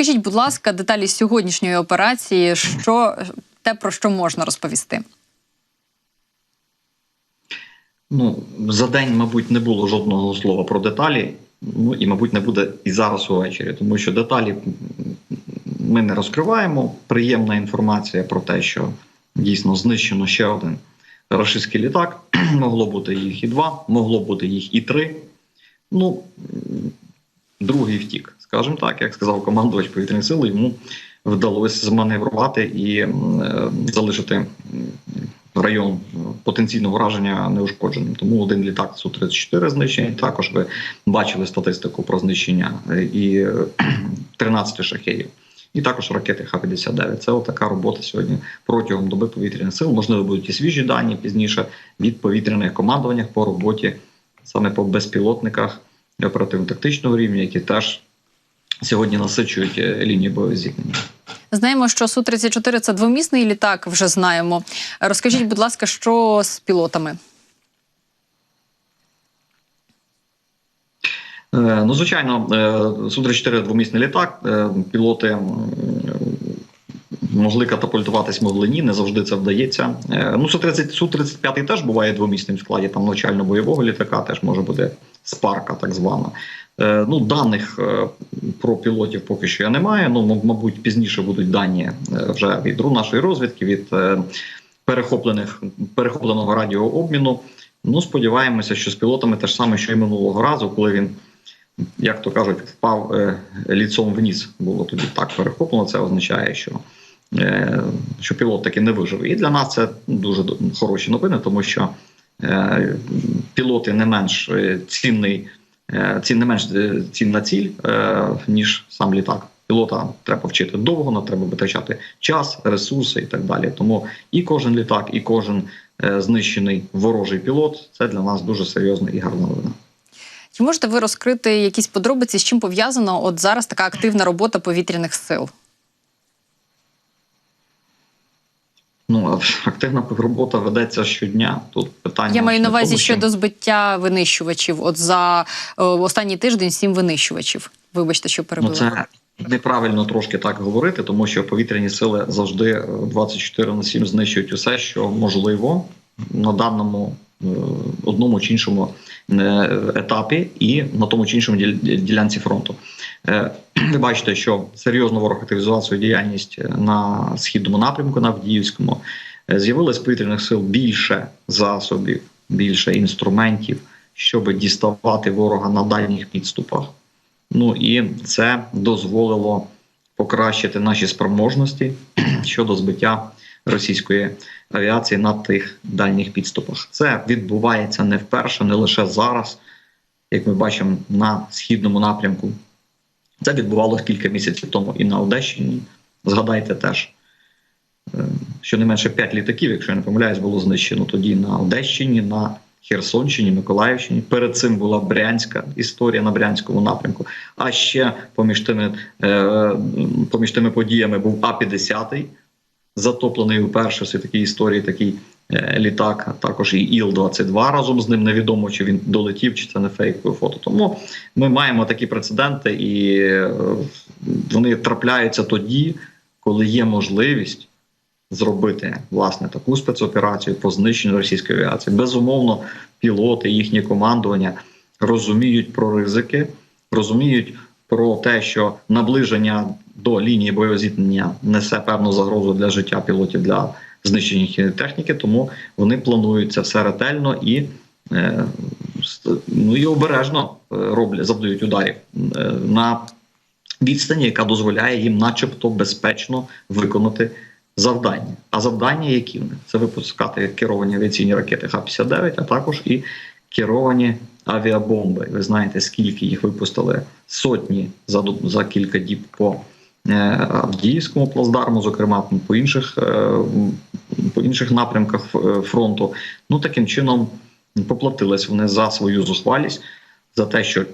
Скажіть, будь ласка, деталі сьогоднішньої операції, що те про що можна розповісти? Ну, за день, мабуть, не було жодного слова про деталі. Ну і, мабуть, не буде і зараз увечері, тому що деталі ми не розкриваємо. Приємна інформація про те, що дійсно знищено ще один рашистський літак. могло бути їх і два, могло бути їх і три. Ну, другий втік, скажімо так, як сказав командувач повітряних сил, йому вдалося зманеврувати і е, залишити район потенційного враження неушкодженим. Тому один літак су 34 знищений. Також ви бачили статистику про знищення е, і е, 13 шахеїв. І також ракети Х-59. Це отака робота сьогодні протягом доби повітряних сил. Можливо, будуть і свіжі дані пізніше від повітряних командувань по роботі саме по безпілотниках оперативно-тактичного рівня, які теж сьогодні насичують е, лінії бойового зіткнення. Знаємо, що су 34 це двомісний літак. Вже знаємо. Розкажіть, будь ласка, що з пілотами? Е, Ну, звичайно, Су-34 двомісний літак. Е, Пілоти могли катапультуватись, могли ні, не завжди це вдається. Е, Ну, Су-30, Су-35 теж буває двомісним в складі там навчально-бойового літака, теж може бути спарка, так звана. Е, Ну, даних е, про пілотів поки що я не маю. Ну, мабуть, пізніше будуть дані е, вже від нашої розвідки, від е, перехоплених перехопленого радіообміну. Ну, сподіваємося, що з пілотами те ж саме, що й минулого разу, коли він, як то кажуть, впав е, ліцом вниз. Було тоді так перехоплено. Це означає, що, е, що пілот таки не вижив. І для нас це дуже хороші новини, тому що е, пілоти не менш е, цінний, цін не менш е, цінна ціль, е, ніж сам літак. Пілота треба вчити довго, на треба витрачати час, ресурси і так далі. Тому і кожен літак, і кожен е, знищений ворожий пілот це для нас дуже серйозна і гарна новина. Чи можете ви розкрити якісь подробиці, з чим пов'язана от зараз така активна робота повітряних сил? Ну активна робота ведеться щодня. Тут питання Я маю на увазі що- щодо збиття винищувачів. От за е, останній тиждень сім винищувачів. Вибачте, що Ну, це неправильно трошки так говорити, тому що повітряні сили завжди е, 24 на 7 знищують усе, що можливо на даному е, одному чи іншому е, етапі і на тому чи іншому ділянці фронту. Е, Ви бачите, що серйозно ворог активізував свою діяльність на східному напрямку, на Авдіївському. Е, З'явилось повітряних сил більше засобів, більше інструментів, щоб діставати ворога на дальніх підступах. Ну і це дозволило покращити наші спроможності щодо збиття російської авіації на тих дальніх підступах. Це відбувається не вперше, не лише зараз, як ми бачимо на східному напрямку. Це відбувалося кілька місяців тому і на Одещині. Згадайте теж, е, щонайменше 5 літаків, якщо я не помиляюсь, було знищено тоді на Одещині, на Херсонщині, Миколаївщині. Перед цим була брянська історія на брянському напрямку. А ще поміж тими, е, поміж тими подіями був А-50, затоплений уперше в світовій історії такий е, літак, а також і Іл-22 разом з ним. Невідомо, чи він долетів, чи це не фейкове фото. Тому ми маємо такі прецеденти, і е, вони трапляються тоді, коли є можливість зробити власне таку спецоперацію по знищенню російської авіації. Безумовно, пілоти, їхнє командування розуміють про ризики, розуміють про те, що наближення до лінії бойового зіткнення несе певну загрозу для життя пілотів для знищення техніки, тому вони планують це все ретельно і. е, Ну і обережно е, роблять, завдають ударів е, на відстані, яка дозволяє їм, начебто, безпечно виконати завдання. А завдання, які в них? Це випускати керовані авіаційні ракети Х-59, а також і керовані авіабомби. Ви знаєте, скільки їх випустили сотні за, за кілька діб по е, Авдіївському плацдарму, зокрема по інших, е, по інших напрямках е, фронту. Ну таким чином поплатились вони за свою зухвалість, за те, що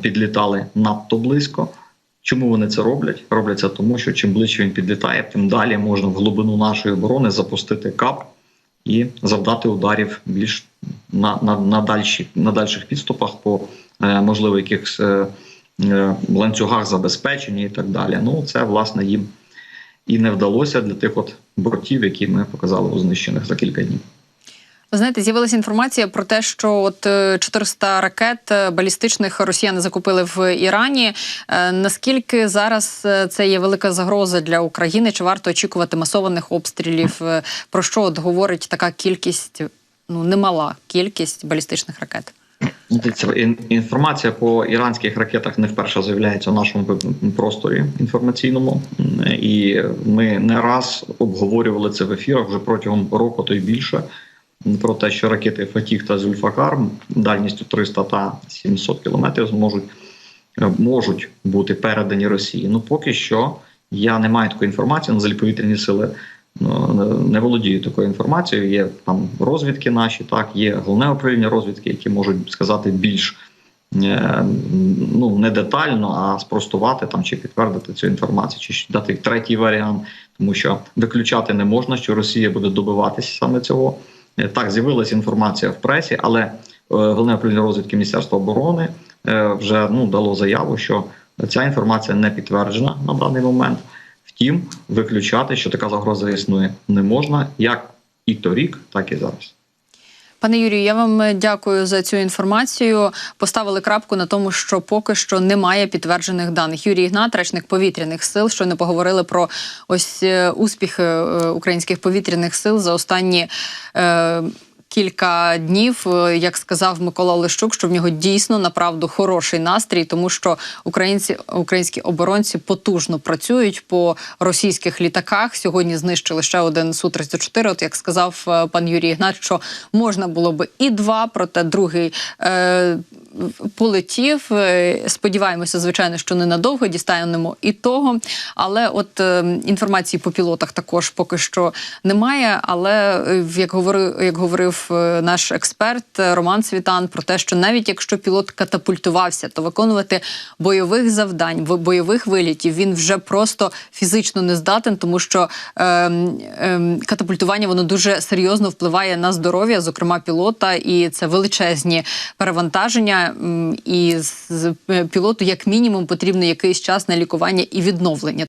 підлітали надто близько. Чому вони це роблять? Роблять це тому, що чим ближче він підлітає, тим далі можна в глибину нашої оборони запустити кап і завдати ударів більш на, на, на, дальші, на дальших підступах по е, можливо якихось е, е, ланцюгах забезпечення і так далі. Ну, це власне їм і не вдалося для тих от бортів, які ми показали у знищених за кілька днів. Ви знаєте, з'явилася інформація про те, що от е, 400 ракет е, балістичних росіяни закупили в Ірані. Е, Наскільки зараз е, це є велика загроза для України? Чи варто очікувати масованих обстрілів? Е, Про що от говорить така кількість, ну немала кількість балістичних ракет? Інформація по іранських ракетах не вперше з'являється в нашому просторі інформаційному, і ми не раз обговорювали це в ефірах вже протягом року, то й більше. М, Про те, що ракети Фатіх та Зульфакар дальністю 300 та 700 кілометрів зможуть е, можуть бути передані Росії. Ну поки що я не маю такої інформації. На повітряні сили ну, не- не володію такою інформацією. Є там розвідки наші, так є головне управління розвідки, які можуть сказати більш е, ну не детально, а спростувати там чи підтвердити цю інформацію, чи дати третій варіант, тому що виключати не можна, що Росія буде добиватися саме цього. Е, Так, з'явилася інформація в пресі, але е, головне управління розвідки Міністерства оборони е, вже ну дало заяву, що ця інформація не підтверджена на даний момент. Втім, виключати, що така загроза існує, не можна як і торік, так і зараз. Пане Юрію, я вам е, дякую за цю інформацію. Поставили крапку на тому, що поки що немає підтверджених даних. Юрій Ігнат, речник повітряних сил, що не поговорили про ось е, успіхи е, українських повітряних сил за останні. Кілька днів, Е, як сказав Микола Лещук, що в нього дійсно направду хороший настрій, тому що українці, українські оборонці потужно працюють по російських літаках. Сьогодні знищили ще один су 34 От як сказав е, пан Юрій Ігнат, що можна було би і два, проте другий е, полетів. Е, Сподіваємося, звичайно, що ненадовго дістанемо і того. Але от е, інформації по пілотах також поки що немає. Але е, як говорив, як говорив наш експерт Роман Світан, про те, що навіть якщо пілот катапультувався, то виконувати бойових завдань, бойових вилітів він вже просто фізично не здатен, тому що е, е, катапультування воно дуже серйозно впливає на здоров'я, зокрема пілота, і це величезні перевантаження. І з е, пілоту, як мінімум, потрібно якийсь час на лікування і відновлення.